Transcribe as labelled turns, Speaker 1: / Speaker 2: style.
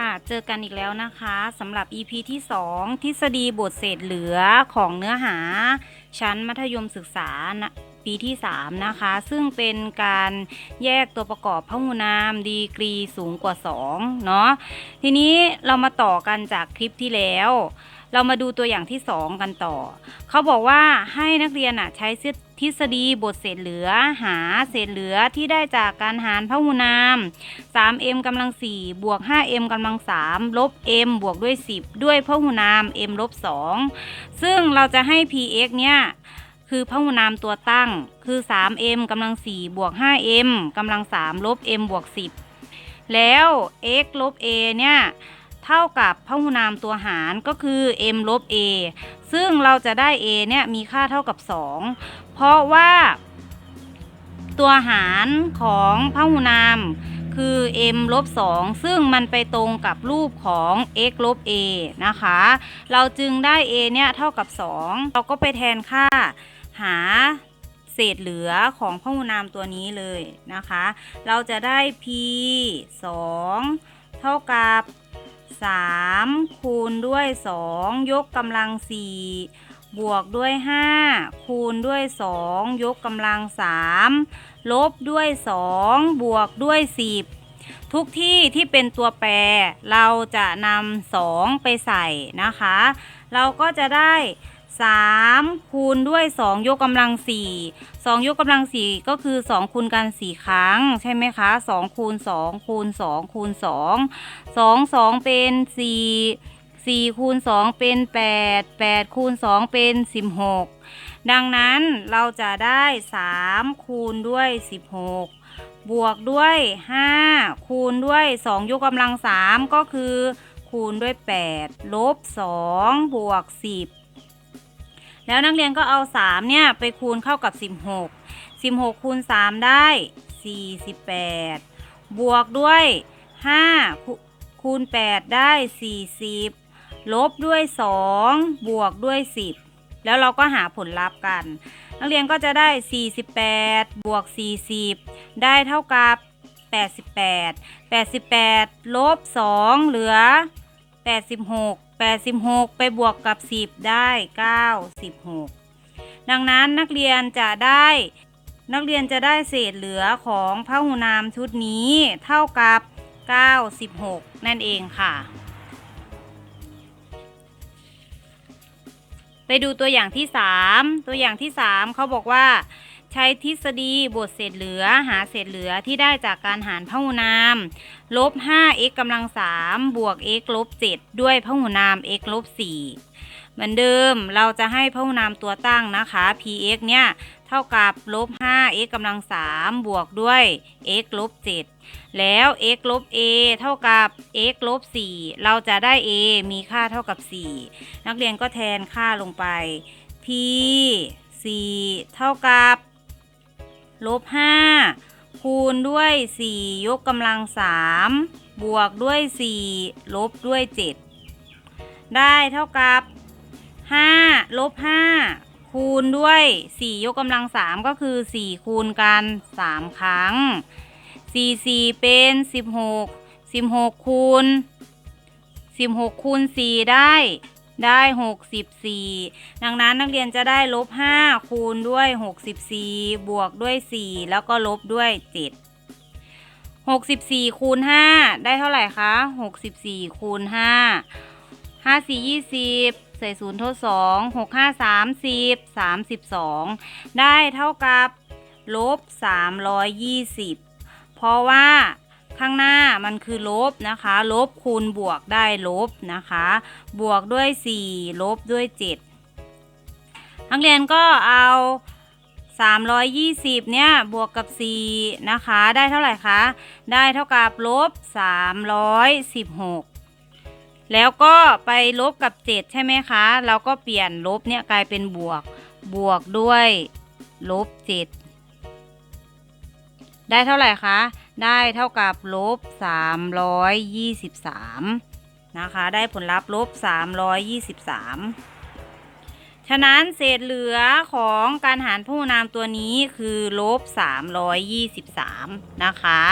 Speaker 1: ค่ะ เจอกันอีกแล้วนะคะสำหรับ EP ที่ 2 ทฤษฎีบทเศษเหลือของเนื้อหา ชั้นมัธยมศึกษาปีที่ 3 นะคะ ซึ่งเป็นการแยกตัวประกอบพหุนามดีกรีสูงกว่า 2 เนาะทีนี้เรามาต่อกันจากคลิปที่แล้ว เรามาดูตัวอย่างที่ 2 กันต่อ เขาบอกว่าให้นักเรียนอะใช้ทฤษฎีบทเศษเหลือ หาเศษเหลือที่ได้จากการหารพหุนาม 3m กำลัง 4 บวก 5m กำลัง 3 ลบ m บวกด้วย 10 ด้วยพหุนาม m ลบ 2 ซึ่งเราจะให้ px เนี่ยคือพหุนามตัวตั้งคือ 3m กำลัง 4 บวก 5m กำลัง 3 ลบ m บวก 10 แล้ว x ลบ a เนี่ย เท่ากับพหุนามตัวหารก็คือ m ลบ a ซึ่งเราจะได้ a เนี่ยมีค่าเท่ากับ 2 เพราะว่า ตัวหารของพหุนามคือ m ลบ 2 ซึ่งมันไปตรงกับรูปของ x ลบ a นะคะ เราจึงได้ a เนี่ยเท่ากับ 2 เราก็ไปแทนค่าหาเศษเหลือของพหุนามตัวนี้เลยนะคะ เราจะได้ p 2 เท่ากับ 3 คูณด้วย 2 ยกกำลัง 4 บวกด้วย 5 คูณด้วย 2 ยกกำลัง 3 ลบด้วย 2 บวกด้วย 10 ทุกที่ที่เป็นตัวแปร เราจะนำ2ไปใส่นะคะ เราก็จะได้ 3คูณด้วย 2 ยกกำลัง 4 2 ยกกำลัง 4 ก็คือ 2 คูณกัน 4 ครั้ง ใช่ไหมคะ 2 คูณ 2 คูณ 2 คูณ 2 2 2 เป็น 4 4 คูณ 2 เป็น 8 8 คูณ 2 เป็น 16 ดังนั้นเราจะได้ 3 คูณด้วย 16 บวกด้วย 5 คูณด้วย 2 ยกกำลัง 3 ก็คือ คูณด้วย 8 ลบ 2 บวก 10 แล้วนักเรียนก็เอา 3 เนี่ย ไปคูณเข้ากับ 16 16 คูณ 3 ได้ 48 บวกด้วย5คูคูณ 8 ได้ 40 ลบด้วย 2 บวกด้วย 10 แล้วเราก็หาผลลัพธ์กัน นักเรียนก็จะได้ 48 บวก 40 ได้เท่ากับ 88 88 ลบ 2 เหลือ 86 86 ไปบวกกับ 10 ได้ 96 ดังนั้นนักเรียนจะได้ นักเรียนจะได้เศษเหลือของพหุนามชุดนี้เท่ากับ 96 นั่นเองค่ะ ไปดูตัวอย่างที่ 3 ตัวอย่างที่ 3 เขาบอกว่า ใช้ทฤษฎีบทเศษเหลือหาเศษเหลือที่ได้จากการหารพหุนามลบ 5x กำลัง 3 บวก x ลบ 7 ด้วยพหุนาม x ลบ 4 เหมือนเดิมเราจะให้พหุนามตัวตั้งนะคะ px เนี่ยเท่ากับลบ 5x กำลัง 3 บวกด้วย x ลบ 7 แล้ว x ลบ a เท่ากับ x ลบ 4 เราจะได้ a มีค่าเท่ากับ 4 นักเรียนก็แทนค่าลงไป p 4 เท่ากับ ลบ5คูณด้วย 4 ยกกำลัง3บวกด้วย 4 ลบด้วย 7 ได้เท่ากับ 5 ลบ 5 คูณด้วย 4 ยกกำลัง3ก็คือ 4 คูณกัน 3 ครั้ง 4 4 เป็น 16 16 คูณ 16 คูณ 4 ได้ ได้ 64 ดังนั้นนักเรียนจะได้ลบ 5 คูณด้วย 64 บวกด้วย 4 แล้วก็ลบด้วย 7 64คูณ5ได้เท่าไหร่คะ64คูณ5 5 4 20 ใส่ศูนย์ทด2 6 5 30 32ได้เท่ากับลบ320เพราะว่า ข้างหน้ามันคือลบนะคะ ลบคูณบวกได้ลบนะคะ บวกด้วย 4 ลบด้วย 7 นักเรียนก็เอา 320 เนี่ย บวกกับ 4 นะคะ ได้เท่าไหร่คะ ได้เท่ากับลบ 316 แล้วก็ไปลบกับ 7 ใช่ไหมคะ เราก็เปลี่ยนลบเนี่ยกลายเป็นบวก บวกด้วยลบ 7 ได้เท่าไหร่คะ ได้เท่ากับลบ 323 นะคะ ได้ผลลัพธ์ลบ 323 ฉะนั้นเศษเหลือของการหารพหุนามตัวนี้คือลบ 323 นะคะ